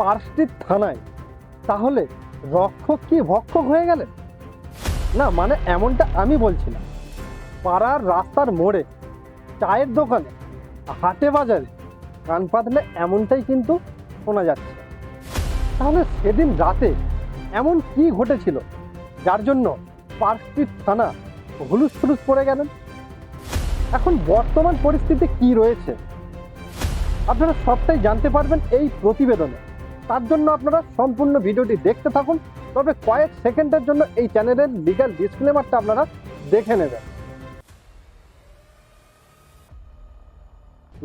Park Street থানায়, তাহলে রক্ষক কি ভক্ষক হয়ে গেলেন? না মানে এমনটা আমি বলছিলাম। পাড়ার রাস্তার মোড়ে, চায়ের দোকানে, হাটে বাজারে, কান পাতলে এমনটাই কিন্তু শোনা যাচ্ছে। তাহলে সেদিন রাতে এমন কি ঘটেছিল, যার জন্য পার্ক স্ট্রিট থানা হুলুস ফুলুস পড়ে গেলেন? এখন বর্তমান পরিস্থিতি কি রয়েছে? আপনারা সবটাই জানতে পারবেন এই প্রতিবেদনে। তার জন্য আপনারা সম্পূর্ণ ভিডিওটি দেখতে থাকুন। তবে কয়েক সেকেন্ডের জন্য এই চ্যানেলের লিগাল ডিসক্লেমারটা আপনারা দেখে নেবেন।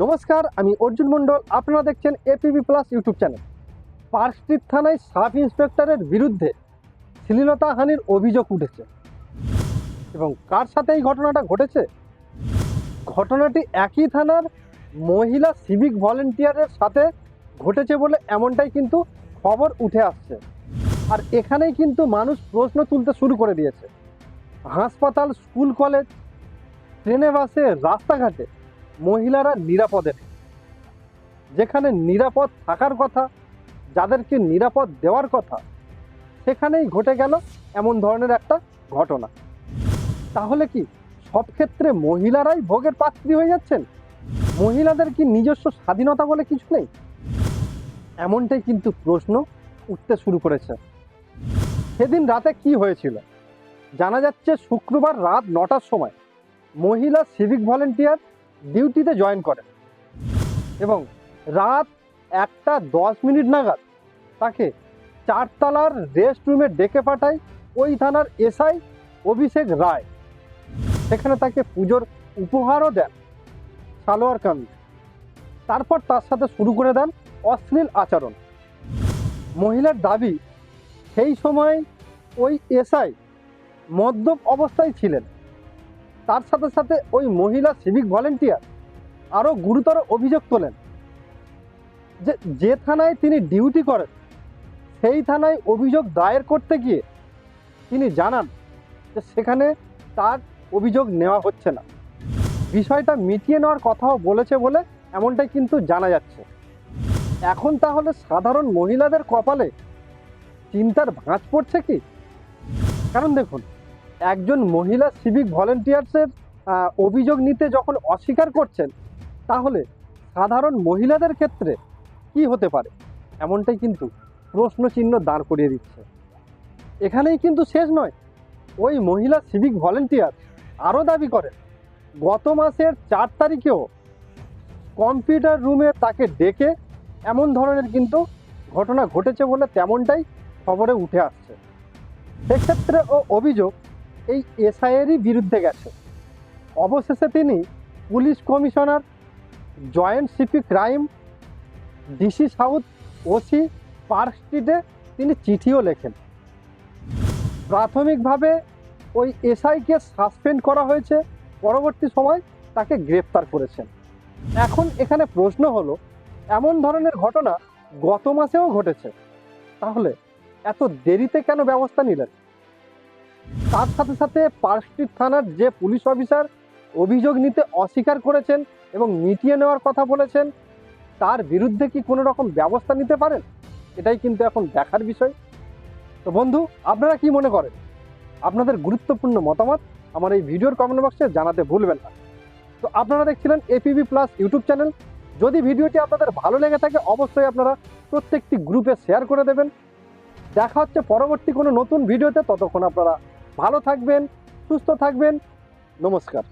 নমস্কার, আমি অর্জুন মণ্ডল। আপনারা দেখছেন ABP plus YouTube channel Park Street থানায় সাব ইন্সপেক্টরের বিরুদ্ধে শ্লীলতাহানির অভিযোগ উঠেছে। এবং কার সাথে এই ঘটনাটা ঘটেছে? ঘটনাটি একই থানার মহিলা সিভিক ভলেন্টিয়ারের সাথে ঘটেছে বলে এমনটাই কিন্তু খবর উঠে আসছে। আর এখানেই কিন্তু মানুষ প্রশ্ন তুলতে শুরু করে দিয়েছে। হাসপাতাল, স্কুল, কলেজ, ট্রেনে, বাসে, রাস্তাঘাটে মহিলারা নিরাপদে যেখানে নিরাপদ থাকার কথা, যাদেরকে নিরাপদ দেওয়ার কথা, সেখানেই ঘটে গেল এমন ধরনের একটা ঘটনা। তাহলে কি সব ক্ষেত্রে মহিলারাই ভোগের পাত্রী হয়ে যাচ্ছেন? মহিলাদের কি নিজস্ব স্বাধীনতা বলে কিছু নেই? এমনটাই কিন্তু প্রশ্ন উঠতে শুরু করেছে। সেদিন রাতে কি হয়েছিল? জানা যাচ্ছে শুক্রবার রাত নটার সময় মহিলা সিভিক ভলেন্টিয়ার ডিউটিতে জয়েন করেন এবং রাত একটা দশ মিনিট নাগাদ তাকে চারতলার রেস্ট রুমে ডেকে পাঠায় ওই থানার এসআই অভিষেক রায়। সেখানে তাকে পুজোর উপহারও দেন সালোয়ার কামিজ। তারপর তার সাথে শুরু করে দেন অশ্লীল আচরণ। মহিলার দাবি, সেই সময় ওই এসআই মদ্যপ অবস্থায় ছিলেন। তার সাথে সাথে ওই মহিলা সিভিক ভলেন্টিয়ার আরও গুরুতর অভিযোগ তোলেন যে যে থানায় তিনি ডিউটি করেন, সেই থানায় অভিযোগ দায়ের করতে গিয়ে তিনি জানান যে, সেখানে তার অভিযোগ নেওয়া হচ্ছে না। বিষয়টা মিটিয়ে নেওয়ার কথাও বলেছে বলে এমনটাই কিন্তু জানা যাচ্ছে। এখন তাহলে সাধারণ মহিলাদের কপালে চিন্তার ভাঁজ পড়ছে কি? কারণ দেখুন, একজন মহিলা সিভিক ভলেন্টিয়ার্সের অভিযোগ নিতে যখন অস্বীকার করছেন, তাহলে সাধারণ মহিলাদের ক্ষেত্রে কি হতে পারে? এমনটাই কিন্তু প্রশ্ন চিহ্ন দাঁড় করিয়ে দিচ্ছে। এখানেই কিন্তু শেষ নয়। ওই মহিলা সিভিক ভলেন্টিয়ার আরও দাবি করেন, গত মাসের চার তারিখেও কম্পিউটার রুমে তাকে ডেকে এমন ধরনের কিন্তু ঘটনা ঘটেছে বলে তেমনটাই খবরে উঠে আসছে। সেক্ষেত্রে ও অভিযোগ এই এসআইয়েরই বিরুদ্ধে গেছে। অবশেষে তিনি police commissioner, joint CP crime, DC south, OC Park স্ট্রিটে তিনি চিঠিও লেখেন। প্রাথমিকভাবে ওই এসআইকে সাসপেন্ড করা হয়েছে, পরবর্তী সময় তাকে গ্রেপ্তার করেছেন। এখন এখানে প্রশ্ন হলো এমন ধরনের ঘটনা গত মাসেও ঘটেছে। তাহলে এত দেরিতে কেন ব্যবস্থা নিলেন? তার সাথে সাথে পার্কস্ট্রিট থানার যে পুলিশ অফিসার অভিযোগ নিতে অস্বীকার করেছেন এবং মিটিয়ে নেওয়ার কথা বলেছেন, তার বিরুদ্ধে কি কোনো রকম ব্যবস্থা নিতে পারেন? এটাই কিন্তু এখন দেখার বিষয়। তো বন্ধু, আপনারা কি মনে করেন? আপনাদের গুরুত্বপূর্ণ মতামত আমার এই ভিডিওর কমেন্ট বক্সে জানাতে ভুলবেন না। তো আপনারা দেখছিলেন এপিবি প্লাস ইউটিউব চ্যানেল যদি ভিডিওটি আপনাদের ভালো লেগে থাকে, অবশ্যই আপনারা প্রত্যেকটি গ্রুপে শেয়ার করে দেবেন। দেখা হচ্ছে পরবর্তী কোনো নতুন ভিডিওতে। ততক্ষণ আপনারা ভালো থাকবেন, সুস্থ থাকবেন। নমস্কার।